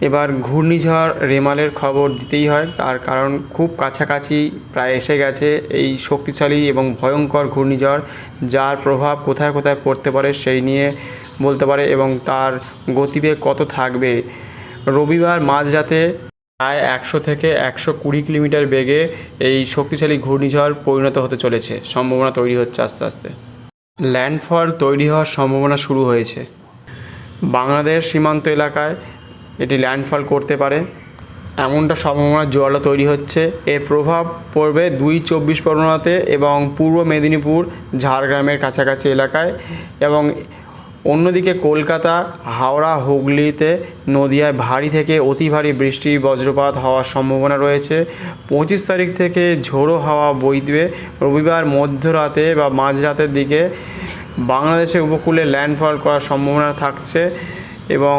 এবার ঘূর্ণিঝড় রেমালের খবর দিতেই হয়। তার কারণ খুব কাছাকাছি প্রায় এসে গেছে এই শক্তিশালী এবং ভয়ঙ্কর ঘূর্ণিঝড়, যার প্রভাব কোথায় কোথায় পড়তে পারে সেই নিয়ে বলতে পারে এবং তার গতিবেগ কত থাকবে। রবিবার মাঝরাতে প্রায় একশো থেকে একশো কুড়ি কিলোমিটার বেগে এই শক্তিশালী ঘূর্ণিঝড় পরিণত হতে চলেছে। সম্ভাবনা তৈরি হচ্ছে আস্তে আস্তে। ল্যান্ডফল তৈরি হওয়ার সম্ভাবনা শুরু হয়েছে। বাংলাদেশ সীমান্ত এলাকায় এটি ল্যান্ডফল করতে পারে। এমনটা সম্ভাবনা জোয়ালো তৈরি হচ্ছে। এর প্রভাব পড়বে দুই চব্বিশ পরগনাতে এবং পূর্ব মেদিনীপুর, ঝাড়গ্রামের কাছাকাছি এলাকায় এবং অন্যদিকে কলকাতা, হাওড়া, হুগলিতে নদিয়ায় ভারী থেকে অতি ভারী বৃষ্টি বজ্রপাত হওয়ার সম্ভাবনা রয়েছে। পঁচিশ তারিখ থেকে ঝোড়ো হাওয়া বইবে। রবিবার মধ্যরাতে বা মাঝরাতের দিকে বাংলাদেশের উপকূলে ল্যান্ডফল করার সম্ভাবনা থাকছে এবং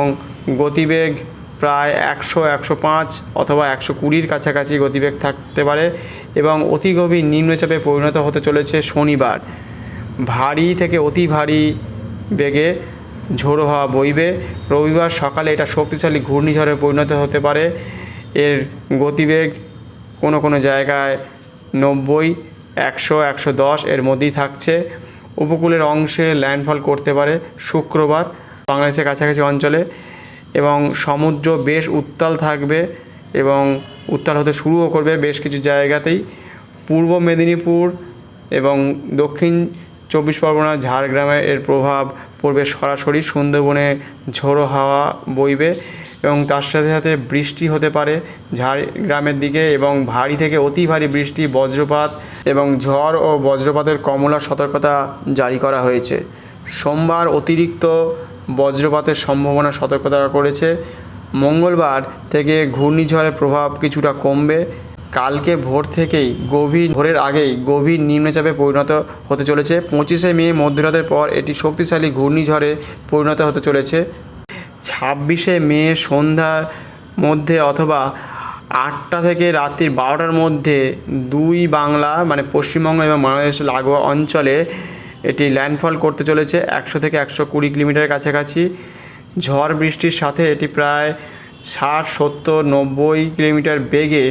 গতিবেগ প্রায় একশো একশো পাঁচ অথবা একশো কুড়ির কাছাকাছি গতিবেগ থাকতে পারে এবং অতি গভীর নিম্নচাপে পরিণত হতে চলেছে শনিবার। ভারী থেকে অতি ভারী বেগে ঝোড়ো হাওয়া বইবে। রবিবার সকালে এটা শক্তিশালী ঘূর্ণিঝড়ে পরিণত হতে পারে। এর গতিবেগ কোনো কোনো জায়গায় নব্বই, একশো একশো দশ এর মধ্যেই থাকছে। উপকূলের অংশে ল্যান্ডফল করতে পারে শুক্রবার বাংলাদেশের কাছাকাছি অঞ্চলে। এবং সমুদ্র বেশ উত্তাল থাকবে এবং উত্তাল হতে শুরুও করবে বেশ কিছু জায়গাতেই। পূর্ব মেদিনীপুর এবং দক্ষিণ চব্বিশ পরগনা ঝাড়গ্রামে এর প্রভাব পড়বে সরাসরি। সুন্দরবনে ঝোড়ো হাওয়া বইবে এবং তার সাথে সাথে বৃষ্টি হতে পারে ঝাড়গ্রামের দিকে এবং ভারী থেকে অতি ভারী বৃষ্টি, বজ্রপাত এবং ঝড় ও বজ্রপাতের কমলা সতর্কতা জারি করা হয়েছে। সোমবার অতিরিক্ত বজ্রপাতের সম্ভাবনা সতর্কতা করেছে। মঙ্গলবার থেকে ঘূর্ণিঝড়ের প্রভাব কিছুটা কমবে। কালকে ভোর থেকেই গভীর, ভোরের আগেই গভীর নিম্নচাপে পরিণত হতে চলেছে। পঁচিশে মে মধ্যরাতের পর এটি শক্তিশালী ঘূর্ণিঝড়ে পরিণত হতে চলেছে। ছাব্বিশে মে সন্ধ্যার মধ্যে অথবা আটটা থেকে রাত্রির বারোটার মধ্যে দুই বাংলা মানে পশ্চিমবঙ্গ এবং বাংলাদেশ লাগোয়া অঞ্চলে এটি ল্যান্ডফল করতে চলেছে একশো থেকে একশো কুড়ি কিলোমিটারের কাছাকাছি। ঝড় বৃষ্টির সাথে এটি প্রায় ষাট, সত্তর, নব্বই কিলোমিটার বেগে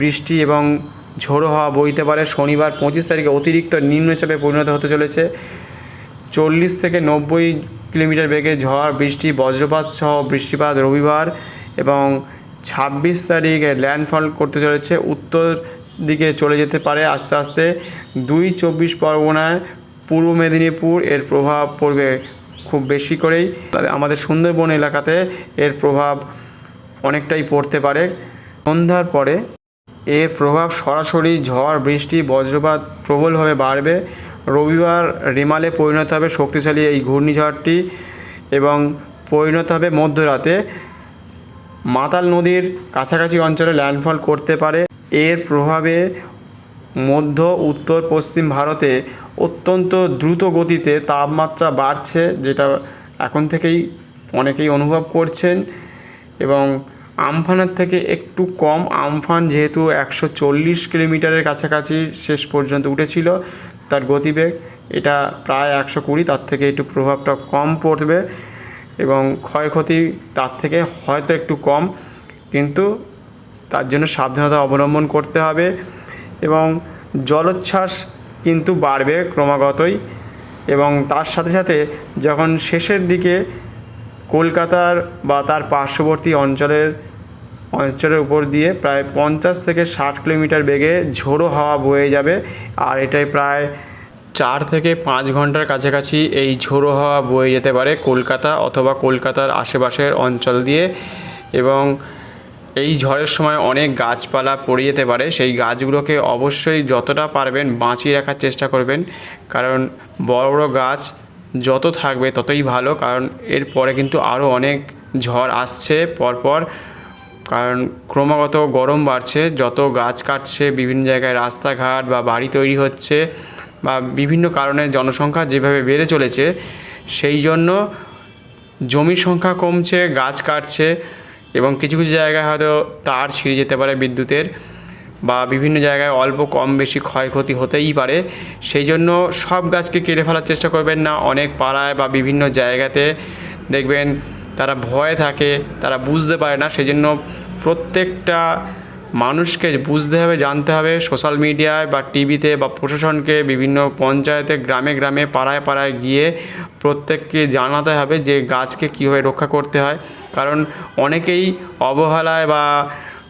বৃষ্টি এবং ঝোড়ো হওয়া বইতে পারে। শনিবার পঁচিশ তারিখে অতিরিক্ত নিম্নচাপে পরিণত হতে চলেছে। চল্লিশ থেকে নব্বই কিলোমিটার বেগে ঝড়, বৃষ্টি, বজ্রপাত সহ বৃষ্টিপাত রবিবার এবং ছাব্বিশ তারিখে ল্যান্ডফল করতে চলেছে। উত্তর দিকে চলে যেতে পারে আস্তে আস্তে। দুই চব্বিশ পরগনায় পূর্ব মেদিনীপুর এর প্রভাব পড়বে খুব বেশি করেই। আমাদের সুন্দরবন এলাকাতে এর প্রভাব অনেকটাই পড়তে পারে। সন্ধ্যার পরে এর প্রভাব সরাসরি ঝড়, বৃষ্টি, বজ্রপাত প্রবলভাবে বাড়বে। রবিবার রেমালে পরিণত হবে শক্তিশালী এই ঘূর্ণিঝড়টি এবং পরিণত হবে মধ্যরাতে। মাতাল নদীর কাছাকাছি অঞ্চলে ল্যান্ডফল করতে পারে। এর প্রভাবে মধ্য, উত্তর, পশ্চিম ভারতে অত্যন্ত দ্রুত গতিতে তাপমাত্রা বাড়ছে, যেটা এখন থেকেই অনেকেই অনুভব করছেন এবং আমফানের থেকে একটু কম। আমফান যেহেতু একশো চল্লিশ কিলোমিটারের কাছাকাছি শেষ পর্যন্ত উঠেছিল তার গতিবেগ, এটা প্রায় একশো কুড়ি, তার থেকে একটু প্রভাবটা কম পড়বে এবং ক্ষয়ক্ষতি তার থেকে হয়তো একটু কম, কিন্তু তার জন্য সাবধানতা অবলম্বন করতে হবে এবং জলোচ্ছ্বাস কিন্তু বাড়বে ক্রমাগতই এবং তার সাথে সাথে যখন শেষের দিকে কলকাতার বা তার পার্শ্ববর্তী অঞ্চলের অঞ্চলের উপর দিয়ে প্রায় পঞ্চাশ থেকে ষাট কিলোমিটার বেগে ঝোড়ো হাওয়া বয়ে যাবে আর এটাই প্রায় চার থেকে পাঁচ ঘণ্টার কাছাকাছি এই ঝোড়ো হাওয়া বয়ে যেতে পারে কলকাতা অথবা কলকাতার আশেপাশের অঞ্চল দিয়ে এবং এই ঝড়ের সময় অনেক গাছপালা পড়ে যেতে পারে। সেই গাছগুলোকে অবশ্যই যতটা পারবেন বাঁচিয়ে রাখার চেষ্টা করবেন। কারণ বড় বড় গাছ যত থাকবে ততই ভালো। কারণ এরপরে কিন্তু আরও অনেক ঝড় আসছে পরপর। কারণ ক্রমাগত গরম বাড়ছে। যত গাছ কাটছে, বিভিন্ন জায়গায় রাস্তাঘাট বা বাড়ি তৈরি হচ্ছে বা বিভিন্ন কারণে জনসংখ্যা যেভাবে বেড়ে চলেছে, সেই জন্য জমির সংখ্যা কমছে, গাছ কাটছে। এবং কিছু কিছু জায়গায় হয়তো তার ছিঁড়ে যেতে পারে বিদ্যুতের বা বিভিন্ন জায়গায় অল্প কম বেশি ক্ষয়ক্ষতি হতেই পারে। সেই জন্য সব গাছকে কেটে ফেলার চেষ্টা করবেন না। অনেক পাড়ায় বা বিভিন্ন জায়গাতে দেখবেন তারা ভয়ে থাকে, তারা বুঝতে পারে না। সেই জন্য প্রত্যেকটা মানুষকে বুঝতে হবে, জানতে হবে। সোশ্যাল মিডিয়ায় বা টিভিতে বা প্রশাসনকে, বিভিন্ন পঞ্চায়েতে, গ্রামে গ্রামে, পাড়ায় পাড়ায় গিয়ে প্রত্যেককে জানাতে হবে যে গাছকে কীভাবে রক্ষা করতে হয়। কারণ অনেকেই অবহেলায় বা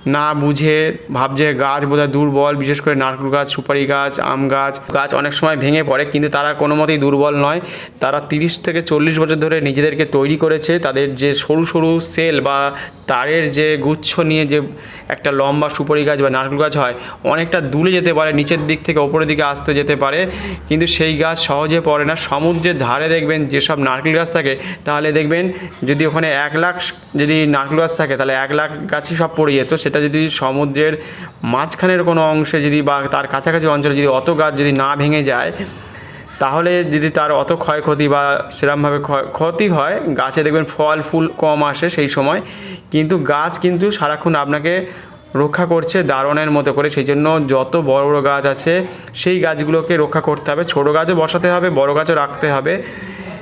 না বুঝে ভাবছে গাছ বোধহয় দুর্বল, বিশেষ করে নারকেল গাছ, সুপারি গাছ, আম গাছ। গাছ অনেক সময় ভেঙে পড়ে, কিন্তু তারা কোনো মতেই দুর্বল নয়। তারা তিরিশ থেকে চল্লিশ বছর ধরে নিজেদেরকে তৈরি করেছে। তাদের যে সরু সরু সেল বা তারের যে গুচ্ছ নিয়ে যে একটা লম্বা সুপারি গাছ বা নারকেল গাছ হয়, অনেকটা দূরে যেতে পারে, নিচের দিক থেকে ওপরের দিকে আসতে যেতে পারে। কিন্তু সেই গাছ সহজে পড়ে না। সমুদ্রের ধারে দেখবেন যেসব নারকেল গাছ থাকে, তাহলে দেখবেন যদি ওখানে এক লাখ যদি নারকেল গাছ থাকে, তাহলে এক লাখ গাছই সব পড়ে যেত। সেটা যদি সমুদ্রের মাঝখানের কোনো অংশে যদি বা তার কাছাকাছি অঞ্চলে যদি অত গাছ যদি না ভেঙে যায়, তাহলে যদি তার অত ক্ষয়ক্ষতি বা সেরকমভাবে ক্ষয়- ক্ষতি হয়, গাছে দেখবেন ফল, ফুল কম আসে সেই সময়। কিন্তু গাছ কিন্তু সারাক্ষণ আপনাকে রক্ষা করছে দারণের মতো করে। সেই জন্য যত বড় বড় গাছ আছে, সেই গাছগুলোকে রক্ষা করতে হবে। ছোটো গাছও বসাতে হবে, বড় গাছও রাখতে হবে।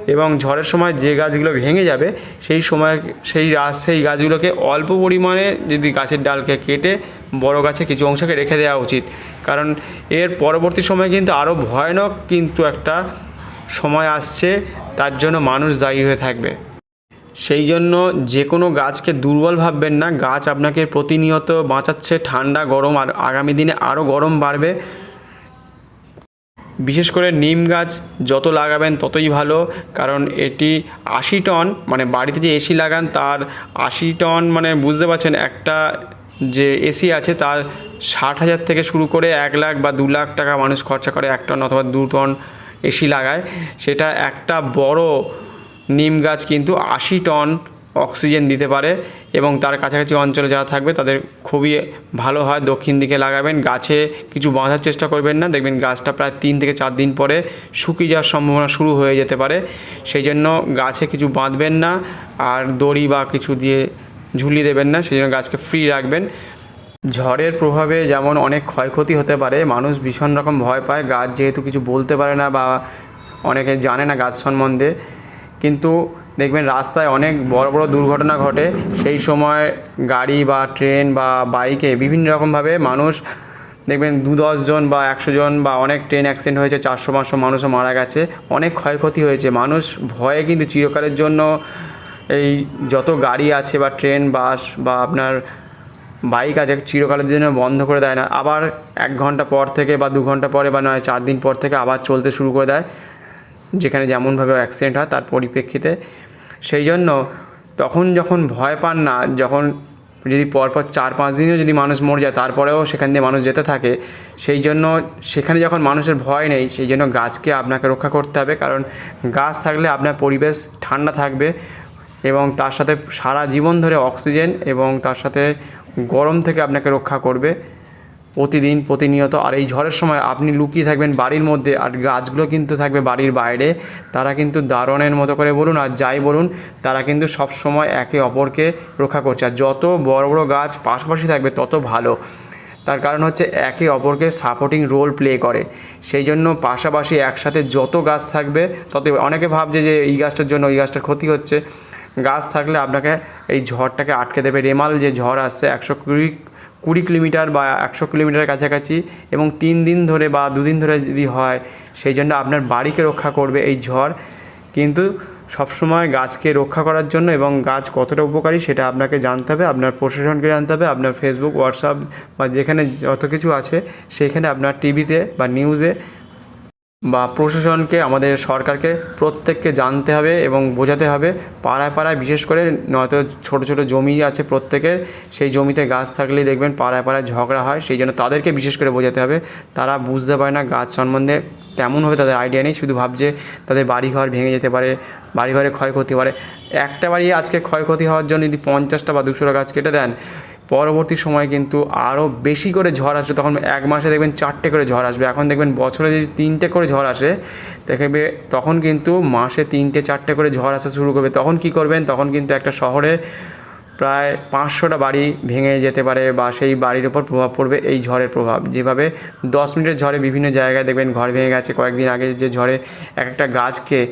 এবং ঝড়ের সময় যে গাছগুলো ভেঙে যাবে, সেই সময় সেই সেই গাছগুলোকে অল্প পরিমাণে যদি গাছের ডালকে কেটে বড় গাছে কিছু অংশকে রেখে দেওয়া উচিত। কারণ এর পরবর্তী সময় কিন্তু আরও ভয়ানক কিন্তু একটা সময় আসছে, তার জন্য মানুষ দায়ী হয়ে থাকবে। সেই জন্য যে কোনো গাছকে দুর্বল ভাববেন না। গাছ আপনাকে প্রতিনিয়ত বাঁচাচ্ছে। ঠান্ডা, গরম, আর আগামী দিনে আরও গরম বাড়বে। বিশেষ করে নিম গাছ যত লাগাবেন ততই ভালো, কারণ এটি আশি টন মানে বাড়িতে যে এসি লাগান তার আশি টন মানে বুঝতে পারছেন একটা যে এসি আছে তার ষাট হাজার থেকে শুরু করে এক লাখ বা দু লাখ টাকা মানুষ খরচা করে এক টন অথবা দু টন এসি লাগায়। সেটা একটা বড় নিম গাছ কিন্তু আশি টন অক্সিজেন দিতে পারে। এবং তার কাছাকাছি অঞ্চলে যারা থাকবে, তাদের খুবই ভালো হয়। দক্ষিণ দিকে লাগাবেন। গাছে কিছু বাঁধার চেষ্টা করবেন না। দেখবেন গাছটা প্রায় তিন থেকে চার দিন পরে শুকিয়ে যাওয়ার সম্ভাবনা শুরু হয়ে যেতে পারে। সেই জন্য গাছে কিছু বাঁধবেন না আর দড়ি বা কিছু দিয়ে ঝুলিয়ে দেবেন না। সেই জন্য গাছকে ফ্রি রাখবেন। ঝড়ের প্রভাবে যেমন অনেক ক্ষয়ক্ষতি হতে পারে, মানুষ ভীষণ রকম ভয় পায়। গাছ যেহেতু কিছু বলতে পারে না বা অনেকে জানে না গাছ সম্বন্ধে। কিন্তু দেখবেন রাস্তায় অনেক বড় বড় দুর্ঘটনা ঘটে। সেই সময় গাড়ি বা ট্রেন বা বাইকে বিভিন্ন রকমভাবে মানুষ, দেখবেন দু জন বা একশো জন বা অনেক ট্রেন অ্যাক্সিডেন্ট হয়েছে, চারশো, পাঁচশো মানুষও মারা গেছে। অনেক ক্ষয়ক্ষতি হয়েছে। মানুষ ভয়ে কিন্তু চিরকালের জন্য এই যত গাড়ি আছে বা ট্রেন, বাস বা আপনার বাইক আছে, চিরকালের জন্য বন্ধ করে দেয় না। আবার এক ঘণ্টা পর থেকে বা দু ঘণ্টা পরে বা নয়, চার দিন পর থেকে আবার চলতে শুরু করে দেয়। যেখানে যেমনভাবে অ্যাক্সিডেন্ট হয়, তার পরিপ্রেক্ষিতে সেই জন্য তখন যখন ভয় পান না, যখন যদি পরপর চার পাঁচ দিনও যদি মানুষ মরে যায়, তারপরেও সেখান দিয়ে মানুষ যেতে থাকে, সেই জন্য সেখানে যখন মানুষের ভয় নেই, সেই জন্য গাছকে আপনাকে রক্ষা করতে হবে। কারণ গাছ থাকলে আপনার পরিবেশ ঠান্ডা থাকবে এবং তার সাথে সারা জীবন ধরে অক্সিজেন এবং তার সাথে গরম থেকে আপনাকে রক্ষা করবে। প্রতিদিন প্রতিনিয়ত আর এই ঝড়ের সময় আপনি লুকিয়ে থাকবেন বাড়ির মধ্যে আর গাছগুলো কিন্তু থাকবে বাড়ির বাইরে। তারা কিন্তু দারণের মতো করে বলুন আর যাই বলুন, তারা কিন্তু সব সময় একে অপরকে রক্ষা করছে। আর যত বড় বড় গাছ পাশাপাশি থাকবে, তত ভালো। তার কারণ হচ্ছে একে অপরকে সাপোর্টিং রোল প্লে করে। সেই জন্য পাশাপাশি একসাথে যত গাছ থাকবে, তত অনেকে ভাবছে যে এই গাছটার জন্য ওই গাছটার ক্ষতি হচ্ছে। গাছ থাকলে আপনাকে এই ঝড়টাকে আটকে দেবে। রেমাল যে ঝড় আসছে, একশো কুড়ি কুড়ি কিলোমিটার বা একশো কিলোমিটার কাছাকাছি এবং তিন দিন ধরে বা দুদিন ধরে যদি হয়, সেই জন্য আপনার বাড়িকে রক্ষা করবে এই ঝড়। কিন্তু সবসময় গাছকে রক্ষা করার জন্য এবং গাছ কতটা উপকারী সেটা আপনাকে জানতে হবে, আপনার প্রশাসনকে জানতে হবে, আপনার ফেসবুক হোয়াটসঅ্যাপ বা যেখানে যত কিছু আছে, সেখানে আপনার টিভিতে বা নিউজে বা প্রশাসনকে, আমাদের সরকারকে প্রত্যেককে জানতে হবে এবং বোঝাতে হবে। পাড়ায় পাড়ায় বিশেষ করে নয়তো ছোট ছোট জমি আছে প্রত্যেকের, সেই জমিতে গাছ থাকলেই দেখবেন পাড়ায় পাড়ায় ঝগড়া হয়, সেই জন্য তাদেরকে বিশেষ করে বোঝাতে হবে। তারা বুঝতে পারে না গাছ সম্বন্ধে তেমনভাবে তাদের আইডিয়া নেই, শুধু ভাবছে তাদের বাড়িঘর ভেঙে যেতে পারে, বাড়িঘরে ক্ষয়ক্ষতি পারে একটা বাড়ি আজকে ক্ষয়ক্ষতি হওয়ার জন্য যদি পঞ্চাশটা বা দুশোটা গাছ কেটে দেন পরবর্তী সময় কিন্তু আরও বেশি করে ঝড় আসবে। তখন এক মাসে দেখবেন চারটে করে ঝড় আসবে। এখন দেখবেন বছরে যদি তিনটে করে ঝড় আসে, দেখবে তখন কিন্তু মাসে তিনটে চারটে করে ঝড় আসা শুরু করবে। তখন কি করবেন? তখন কিন্তু একটা শহরে প্রায় পাঁচশোটা বাড়ি ভেঙে যেতে পারে বা সেই বাড়ির ওপর প্রভাব পড়বে এই ঝড়ের প্রভাব। যেভাবে দশ মিনিটের ঝড়ে বিভিন্ন জায়গায় দেখবেন ঘর ভেঙে গেছে। কয়েকদিন আগে যে ঝড়ে এক একটা গাছকে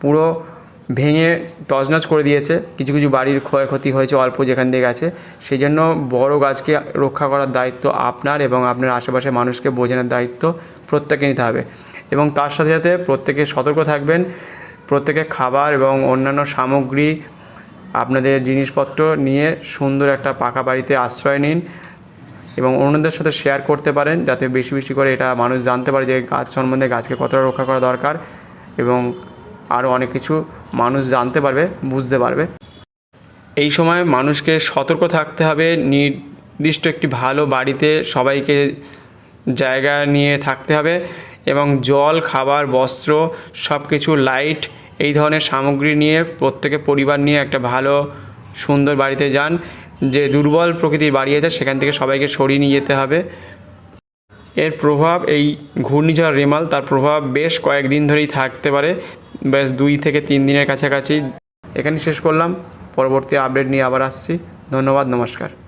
পুরো ভেঙে তছনছ করে দিয়েছে। কিছু কিছু বাড়ির ক্ষয়ক্ষতি হয়েছে, অল্প যেখান দিয়ে গেছে। সেই জন্য বড় গাছকে রক্ষা করার দায়িত্ব আপনার এবং আপনার আশেপাশের মানুষকে বোঝানোর দায়িত্ব প্রত্যেকে নিতে হবে। এবং তার সাথে সাথে প্রত্যেকে সতর্ক থাকবেন। প্রত্যেকে খাবার এবং অন্যান্য সামগ্রী, আপনাদের জিনিসপত্র নিয়ে সুন্দর একটা পাকা বাড়িতে আশ্রয় নিন এবং অন্যদের সাথে শেয়ার করতে পারেন যাতে বেশি বেশি করে এটা মানুষ জানতে পারে যে গাছ সম্বন্ধে গাছকে কতটা রক্ষা করা দরকার এবং আরও অনেক কিছু মানুষ জানতে পারবে, বুঝতে পারবে। এই সময় মানুষকে সতর্ক থাকতে হবে, নির্দিষ্ট একটি ভালো বাড়িতে সবাইকে জায়গা নিয়ে থাকতে হবে এবং জল, খাবার, বস্ত্র সব কিছু লাইট, এই ধরনের সামগ্রী নিয়ে প্রত্যেকে পরিবার নিয়ে একটা ভালো, সুন্দর বাড়িতে যান। যে দুর্বল প্রকৃতির বাড়ি আছে, সেখান থেকে সবাইকে সরিয়ে নিয়ে যেতে হবে। এর প্রভাব, এই ঘূর্ণিঝড় রেমাল, তার প্রভাব বেশ কয়েকদিন ধরেই থাকতে পারে। বেশ দুই থেকে তিন দিনের কাছাকাছি। এখানে শেষ করলাম। পরবর্তী আপডেট নিয়ে আবার আসছি। ধন্যবাদ, নমস্কার।